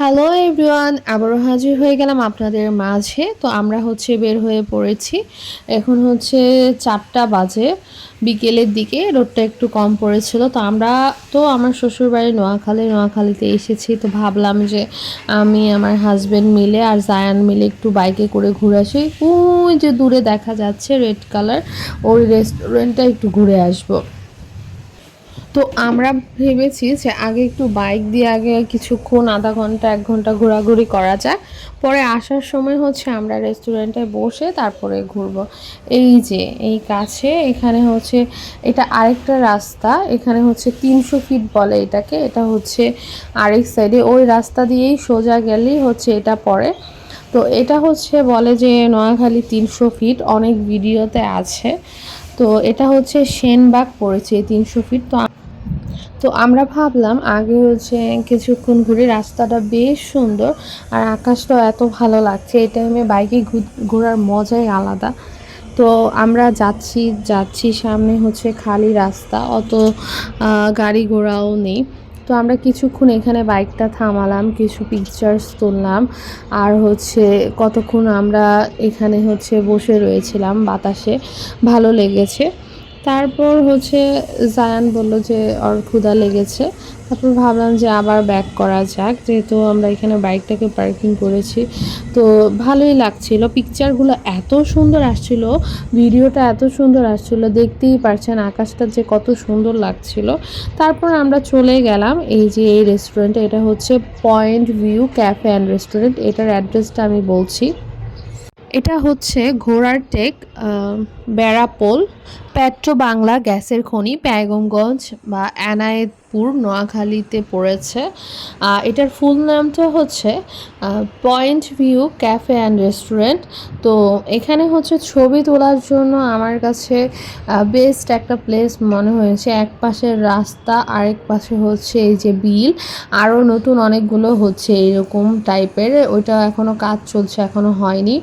Hello everyone আবারও হাজির হয়ে গেলাম আপনাদের মাঝে। তো আমরা হচ্ছে বের হয়ে পড়েছি। এখন হচ্ছে চারটা বাজে। বিকেলের দিকে রোডটা একটু কম পড়েছিল। তো আমরা তো আমার শ্বশুরবাড়ি নোয়াখালী, নোয়াখালীতে এসেছি। তো ভাবলাম যে আমি, আমার হাজব্যান্ড মিলে আর জায়ান মিলে একটু বাইকে করে ঘুরে আসি। ওই যে দূরে দেখা যাচ্ছে রেড কালার ওই রেস্টুরেন্টটা একটু ঘুরে আসব। তো আমরা ভেবেছি যে আগে একটু বাইক দিয়ে আগে কিছুক্ষণ আধা ঘণ্টা, এক ঘণ্টা ঘোরাঘুরি করা যায় পরে আসার সময় হচ্ছে আমরা রেস্টুরেন্টে বসে তারপরে ঘুরবো। এই যে, এই কাছে এখানে হচ্ছে, এটা আরেকটা রাস্তা। এখানে হচ্ছে তিনশো ফিট বলে এটাকে। এটা হচ্ছে আরেক সাইডে ওই রাস্তা দিয়েই সোজা গেলেই হচ্ছে এটা পড়ে। তো এটা হচ্ছে বলে যে নোয়াখালী তিনশো ফিট। অনেক ভিডিওতে আছে। তো এটা হচ্ছে সেনবাগ পড়েছে তিনশো ফিট। তো তো আমরা ভাবলাম আগে হচ্ছে কিছুক্ষণ ঘুরে রাস্তাটা বেশ সুন্দর আর আকাশটাও এত ভালো লাগছে। এই টাইমে বাইকে ঘোরার মজাই আলাদা। তো আমরা যাচ্ছি যাচ্ছি সামনে হচ্ছে খালি রাস্তা, অত গাড়ি ঘোড়াও নেই। তো আমরা কিছুক্ষণ এখানে বাইকটা থামালাম, কিছু পিকচার্স তুললাম আর হচ্ছে কতক্ষণ আমরা এখানে হচ্ছে বসে রয়েছিলাম বাতাসে, ভালো লেগেছে। তারপর হচ্ছে জায়ান বলল যে ওর ক্ষুধা লেগেছে। তারপর ভাবলাম যে আবার ব্যাক করা যাক, যেহেতু আমরা এখানে বাইকটাকে পার্কিং করেছি। তো ভালোই লাগছিল। পিকচারগুলো এত সুন্দর আসছিল ভিডিওটা এত সুন্দর আসছিল, দেখতেই পারছেন আকাশটা যে কত সুন্দর লাগছিল। তারপর আমরা চলে গেলাম এই যে এই রেস্টুরেন্টে এটা হচ্ছে point view cafe and restaurant এটার অ্যাড্রেসটা আমি বলছি। এটা হচ্ছে ঘোড়ার টেক বেড়াপোল পেট্রো বাংলা গ্যাসের খনি, প্যাগমগঞ্জ বা অ্যানায়েতপুর, নোয়াখালীতে পড়েছে। এটার ফুল নামটা হচ্ছে point view cafe and restaurant. তো এখানে হচ্ছে ছবি তোলার জন্য আমার কাছে বেস্ট একটা প্লেস মনে হয়েছে। এক পাশের রাস্তা, আরেক পাশে হচ্ছে এই যে বিল, আরও নতুন অনেকগুলো হচ্ছে এরকম টাইপের ওইটা এখনও কাজ চলছে এখনও হয়নি।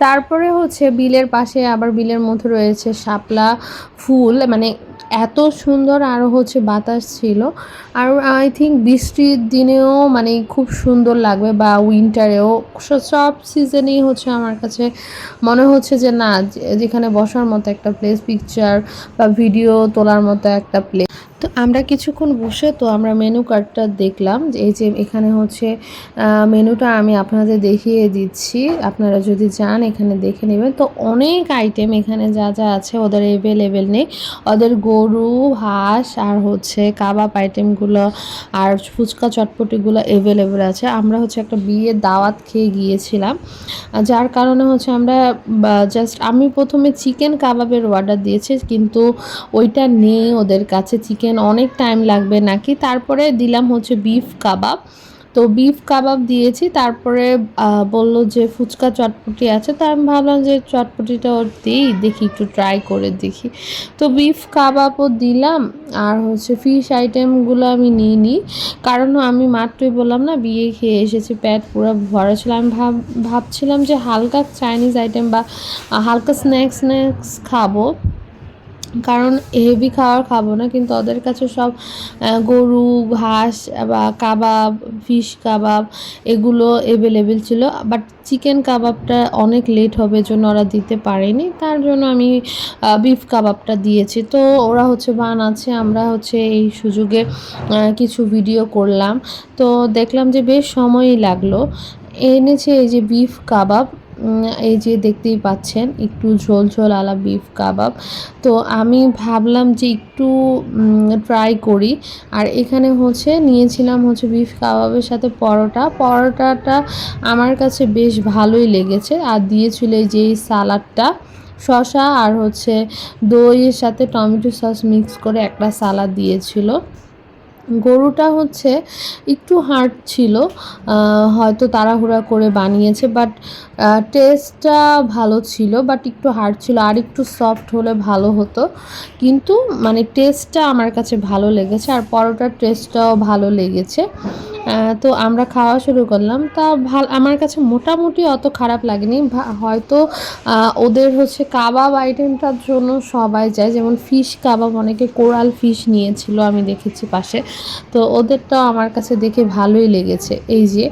তারপরে হচ্ছে বিলের পাশে আবার বিলের মধ্যে রয়েছে শাপলা ফুল মানে এত সুন্দর আরও হচ্ছে বাতাস ছিল। আর আই থিঙ্ক বৃষ্টির দিনেও মানে খুব সুন্দর লাগবে বা উইন্টারেও সব সিজনেই হচ্ছে আমার কাছে মনে হচ্ছে যে না যেখানে বসার মতো একটা প্লেস পিকচার বা ভিডিও তোলার মতো একটা প্লেস তো আমরা কিছুক্ষণ বসে তো আমরা মেনু কার্ডটা দেখলাম এই যে এখানে হচ্ছে মেনুটা আমি আপনাদের দেখিয়ে দিচ্ছি। আপনারা যদি যান এখানে দেখে নেবেন। তো অনেক আইটেম এখানে যা যা আছে ওদের অ্যাভেলেবেল নেই। ওদের গরু, হাঁস আর হচ্ছে কাবাব আইটেমগুলো আর ফুচকা চটপটিগুলো অ্যাভেলেবেল আছে। আমরা হচ্ছে একটা বিয়ের দাওয়াত খেয়ে গিয়েছিলাম। যার কারণে হচ্ছে আমরা জাস্ট আমি প্রথমে চিকেন কাবাবের অর্ডার দিয়েছি, কিন্তু ওইটা নেই ওদের কাছে। চিকেন চিকেন অনেক টাইম লাগবে নাকি? তারপরে দিলাম হচ্ছে বিফ কাবাব তো বিফ কাবাব দিয়েছি, তারপরে বলল যে ফুচকা চটপটি আছে, তো আমি ভাবলাম যে চটপটিটা ওর দিই, দেখি একটু ট্রাই করে দেখি। তো বিফ কাবাবও দিলাম, আর হচ্ছে ফিশ আইটেমগুলো আমি নিই নি, কারণ আমি মাত্রই বললাম না, বিয়ে খেয়ে এসেছি প্যাট পুরো ভরা ছিল। আমি ভাব, ভাবছিলাম যে হালকা চাইনিজ আইটেম বা হালকা স্ন্যাক্স স্ন্যাক্স খাব। কারণ হেভি খাওয়ার খাব না, কিন্তু ওদের কাছে সব গরু, ঘাস, বা কাবাব ফিশ কাবাব এগুলো অ্যাভেলেবেল ছিল। বাট চিকেন কাবাবটা অনেক লেট হবে জন্য ওরা দিতে পারেনি। তার জন্য আমি বিফ কাবাবটা দিয়েছি। তো ওরা হচ্ছে বানাচ্ছে আমরা হচ্ছে এই সুযোগে কিছু ভিডিও করলাম। তো দেখলাম যে বেশ সময়ই লাগল। এনেছে এই যে বিফ কাবাব এই যে দেখতেই পাচ্ছেন, একটু ঝোল ঝোল আলা বিফ কাবাব তো আমি ভাবলাম যে একটু ট্রাই করি। আর এখানে হচ্ছে নিয়েছিলাম হচ্ছে বিফ কাবাবের সাথে পরোটা। পরোটাটা আমার কাছে বেশ ভালোই লেগেছে। আর দিয়েছিল এই যে সালাডটা শশা আর হচ্ছে দইয়ের সাথে টমেটো সস মিক্স করে একটা সালাদ দিয়েছিল। গরুটা হচ্ছে একটু হার্ড ছিল হয়তো তাড়াহুড়া করে বানিয়েছে বাট টেস্টটা ভালো ছিল বাট একটু হার্ড ছিল, আর একটু সফট হলে ভালো হতো। কিন্তু মানে টেস্টটা আমার কাছে ভালো লেগেছে, আর পরোটার টেস্টটাও ভালো লেগেছে। তো আমরা খাওয়া শুরু করলাম। তা ভালো আমার কাছে মোটামুটি অত খারাপ লাগেনি। হয়তো ওদের হচ্ছে কাবাব আইটেমটার জন্য সবাই যায়। যেমন ফিশ কাবাব, অনেকে কোরাল ফিশ নিয়েছিল, আমি দেখেছি পাশে। তো ওদেরটাও আমার কাছে দেখে ভালোই লেগেছে। এই যে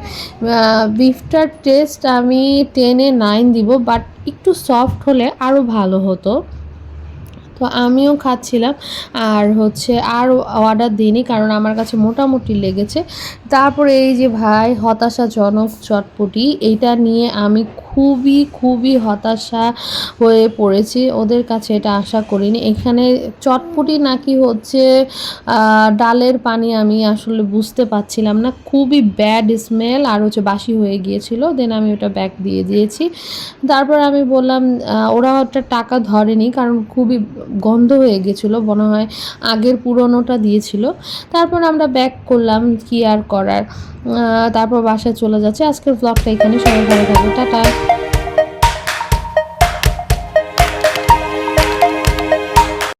বিফটার টেস্ট আমি টেনে নাইন দিব বাট একটু সফট হলে আরও ভালো হতো। তো আমিও খাচ্ছিলাম। আর হচ্ছে আর অর্ডার দিইনি কারণ আমার কাছে মোটামুটি লেগেছে। তারপরে এই যে ভাই হতাশাজনক চটপটি, এইটা নিয়ে আমি খুবই খুবই হতাশা হয়ে পড়েছি। ওদের কাছে এটা আশা করিনি। এখানে চটপটি নাকি হচ্ছে ডালের পানি আমি আসলে বুঝতে পারছিলাম না। খুবই ব্যাড স্মেল আর হচ্ছে বাসি হয়ে গিয়েছিল। দেন আমি ওটা ব্যাক দিয়ে দিয়েছি। তারপর আমি বললাম ওরা ওটা টাকা ধরেনি কারণ খুবই গন্ধ হয়ে গেছিল মনে হয় আগের পুরনোটা দিয়েছিল। তারপর আমরা ব্যাক করলাম কি আর করার। তারপর বাসায় চলে যাচ্ছে। আজকের ব্লগটা এখানে। সবাই ভালো থাকবে টাটা।